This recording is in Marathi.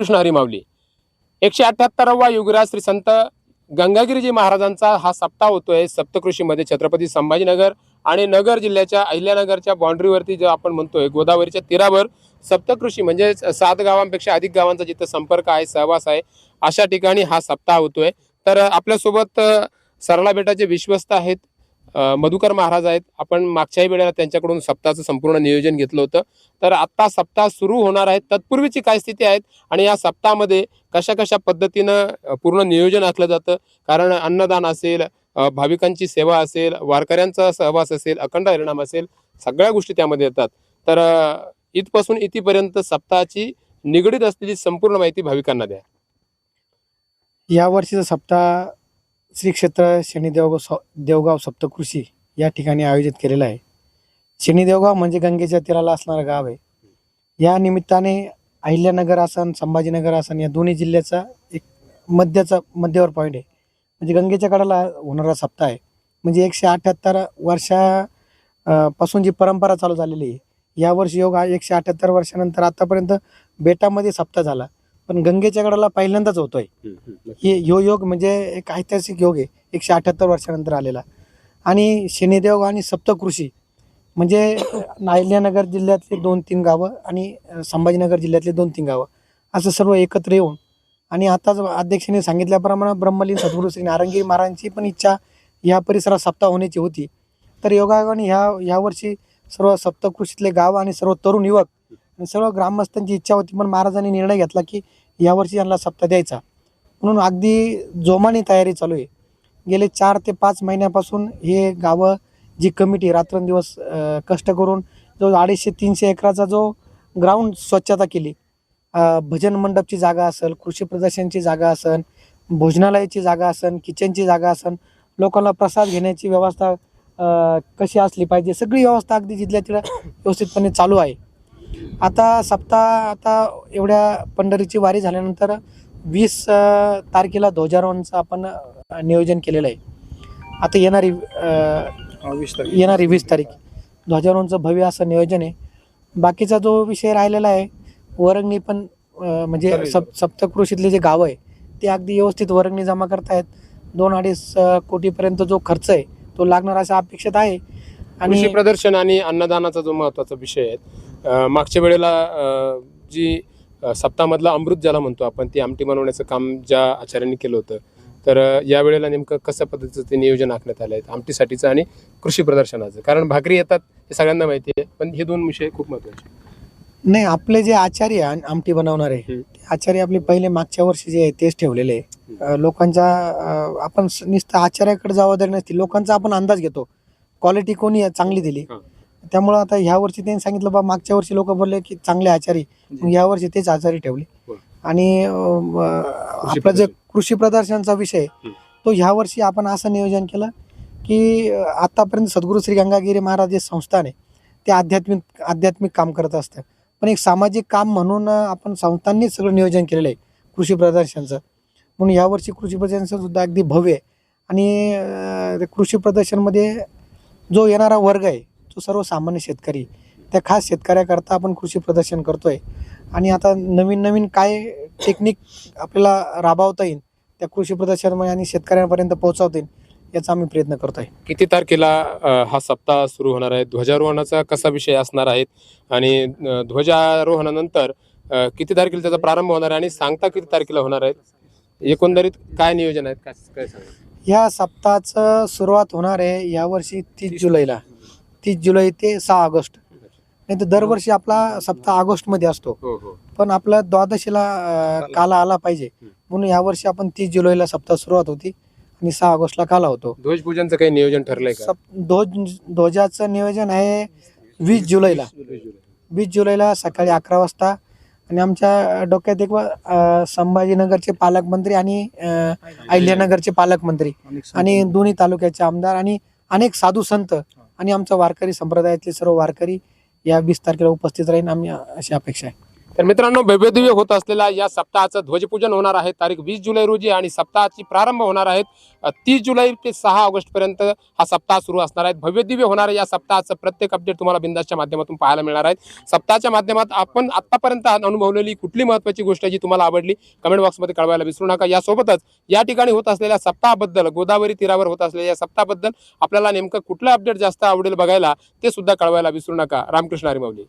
कृष्ण हरी माऊली एकशे अठ्याहत्तरावा युगराज श्री संत गंगागिरीजी महाराजांचा हा सप्ताह होतोय सप्तकृषीमध्ये. छत्रपती संभाजीनगर आणि नगर जिल्ह्याच्या अहिल्यानगरच्या बाँड्रीवरती जो आपण म्हणतोय गोदावरीच्या तीरावर सप्तकृषी म्हणजे सात गावांपेक्षा अधिक गावांचा जिथं संपर्क आहे सहवास आहे अशा ठिकाणी हा सप्ताह होतोय. तर आपल्यासोबत सरला बेटाचे विश्वस्त आहेत मधुकर महाराज आहेत. आपण मागच्याही वेळेला त्यांच्याकडून सप्ताहाचं संपूर्ण नियोजन घेतलं होतं. तर आत्ता सप्ताह सुरू होणार आहेत. तत्पूर्वीची काय स्थिती आहेत? आणि या सप्ताहामध्ये कशा कशा पद्धतीनं पूर्ण नियोजन आखलं जातं? कारण अन्नदान असेल भाविकांची सेवा असेल वारकऱ्यांचा सहवास असेल अखंड हरिणाम असेल सगळ्या गोष्टी त्यामध्ये येतात. तर इथपासून इथपर्यंत सप्ताहाची निगडीत असलेली संपूर्ण माहिती भाविकांना द्या. या वर्षीचा सप्ताह श्री क्षेत्र शनी देवगाव स देवगाव सप्तकृषी या ठिकाणी आयोजित केलेलं आहे. शनी देवगाव म्हणजे गंगेच्या तीराला असणारं गाव आहे. या निमित्ताने अहिल्यानगर आसन संभाजीनगर आसन या दोन्ही जिल्ह्याचा एक मध्याचा मध्यवर पॉईंट आहे. म्हणजे गंगेच्या कडाला होणारा सप्ताह आहे. म्हणजे एकशे अठ्याहत्तर वर्षा पासून जी परंपरा चालू झालेली आहे यावर्षी योग हा एकशे अठ्याहत्तर वर्षानंतर आतापर्यंत बेटामध्ये सप्ताह झाला. पण गंगेच्या कडाला पहिल्यांदाच होतोय. हे ह्यो योग म्हणजे एक ऐतिहासिक योग आहे. एकशे अठ्याहत्तर वर्षानंतर आलेला. आणि शनिदेव आणि सप्तकृषी म्हणजे नायल्यानगर जिल्ह्यातले दोन तीन गावं आणि संभाजीनगर जिल्ह्यातले दोन तीन गावं. असं सर्व एकत्र येऊन आणि आताच अध्यक्षांनी सांगितल्याप्रमाणे ब्रह्मलीन सद्गुरू श्री नारंगी महाराजांची पण इच्छा या परिसरात सप्ताह होण्याची होती. तर योगायोगाने ह्या यावर्षी सर्व सप्तकृषीतले गाव आणि सर्व तरुण युवक सर्व ग्रामस्थांची इच्छा होती पण महाराजांनी निर्णय घेतला की यावर्षी यांना सप्ताह द्यायचा. म्हणून अगदी जोमाने तयारी चालू आहे. गेले चार ते पाच महिन्यापासून हे गावं जी कमिटी रात्रंदिवस कष्ट करून जो अडीचशे तीनशे एकराचा जो ग्राउंड स्वच्छता केली भजन मंडपची जागा असेल कृषी प्रदर्शनची जागा असेल भोजनालयाची जागा असेल किचनची जागा असेल लोकांना प्रसाद घेण्याची व्यवस्था कशी असली पाहिजे सगळी व्यवस्था अगदी जिथल्या तिथं व्यवस्थितपणे चालू आहे. आता सप्ताह आता एवढ्या पंढरीची वारी झाल्यानंतर वीस तारखेला ध्वजारोहणचं आपण नियोजन केलेलं आहे. आता येणारी येणारी वीस तारीख. ध्वजारोहणचं भव्य असं नियोजन आहे. बाकीचा जो विषय राहिलेला आहे वरंगणी पण म्हणजे. सप सप्तकृषीतले जे गावं आहे ते अगदी व्यवस्थित वरंगणी जमा करतायत. दोन अडीच कोटीपर्यंत जो खर्च आहे तो लागणार असं अपेक्षित आहे. आणि प्रदर्शन आणि अन्नदानाचा जो महत्त्वाचा विषय आहे मागच्या वेळेला जी अ, सप्ताहामधला अमृत ज्याला म्हणतो आपण ती आमटी बनवण्याचं काम ज्या आचार्यांनी केलं होतं तर अ, या वेळेला नेमकं कशा पद्धतीचं ते नियोजन आखण्यात आलं आहे आमटीसाठीचं आणि कृषी प्रदर्शनाचं? कारण भाकरी येतात हे सगळ्यांना माहिती आहे पण हे दोन विषय खूप महत्त्वाचे नाही आपले जे आचार्य आमटी बनवणारे आचार्य आपले पहिले मागच्या वर्षी जे आहे तेच ठेवलेले आहे. अं, लोकांचा अं, आपण नुसतं आचार्याकडे जबाबदारी नसते लोकांचा आपण अंदाज घेतो. क्वालिटी कोणी चांगली दिली. त्यामुळं आता ह्या वर्षी त्यांनी सांगितलं बा मागच्या वर्षी लोक बोलले की चांगले आचारी मग या वर्षी तेच आचारी ठेवले. आणि आपला जे. कृषी प्रदर्शनाचा विषय. तो ह्या वर्षी आपण असं नियोजन केलं की आतापर्यंत सद्गुरू श्री गंगागिरी महाराज जे संस्थान आहे ते आध्यात्मिक आध्यात्मिक काम करत असतं पण एक सामाजिक काम म्हणून आपण संस्थांनीच सगळं नियोजन केलेलं आहे कृषी प्रदर्शनचं म्हणून यावर्षी कृषी प्रदर्शन सुद्धा अगदी भव्य आहे आणि कृषी प्रदर्शनमध्ये जो येणारा वर्ग आहे तो सर्वसामान्य शेतकरी. त्या खास शेतकऱ्याकरता आपण कृषी प्रदर्शन करतोय. आणि आता नवीन नवीन काय टेक्निक आपल्याला राबवता येईल त्या कृषी प्रदर्शनामध्ये आणि शेतकऱ्यांपर्यंत पोहोचवता येईल याचा आम्ही प्रयत्न करतोय. किती तारखेला हा सप्ताह सुरू होणार आहे? ध्वजारोहणाचा कसा विषय असणार आहे? आणि ध्वजारोहणानंतर किती तारखेला त्याचा प्रारंभ होणार आहे? आणि सांगता किती तारखेला होणार आहे? एकंदरीत काय नियोजन आहेत काय काय सांगा या सप्ताहाचं सुरुवात होणार आहे यावर्षी तीस जुलैला. तीस जुलै ते सहा ऑगस्ट. नाही तर दरवर्षी आपला सप्ताह ऑगस्टमध्ये असतो. हो हो. पण आपला द्वादशीला अं, काला आला. पाहिजे. म्हणून यावर्षी आपण तीस जुलैला सप्ताह सुरुवात होती आणि सहा ऑगस्टला काला होतो. ध्वजपूजनचं काही नियोजन ठरलंय का? सप- ध्वज ध्वजाचं नियोजन आहे वीस जुलैला. वीस जुलैला. सकाळी अकरा वाजता आणि आमच्या डोक्यात एक अं, संभाजीनगरचे पालकमंत्री आणि अं, अहिल्यानगरचे पालकमंत्री आणि दोन्ही तालुक्याचे आमदार आणि अनेक साधू संत आणि आमचा वारकरी संप्रदायातले सर्व वारकरी या वीस तारखेला उपस्थित राहील आम्ही अशी अपेक्षा आहे. तर मित्रांनो भव्यदिव्य होत असलेल्या या सप्ताहाचं ध्वजपूजन होणार आहे. तारीख वीस जुलै रोजी आणि सप्ताहाची प्रारंभ होणार आहेत. तीस जुलै ते सहा ऑगस्टपर्यंत हा सप्ताह सुरू असणार आहे. भव्यदिव्य होणाऱ्या या सप्ताहाचं. प्रत्येक अपडेट तुम्हाला बिंदासच्या माध्यमातून पाहायला मिळणार आहे. सप्ताहाच्या माध्यमात आपण आतापर्यंत अनुभवलेली कुठली महत्वाची गोष्ट जी तुम्हाला आवडली कमेंट बॉक्समध्ये कळवायला विसरू नका. यासोबतच या ठिकाणी होत असलेल्या सप्ताहाबद्दल गोदावरी तीरावर होत असलेल्या या सप्ताहाबद्दल आपल्याला नेमकं कुठलं अपडेट जास्त आवडेल बघायला ते सुद्धा कळवायला विसरू नका. रामकृष्ण हरिमवली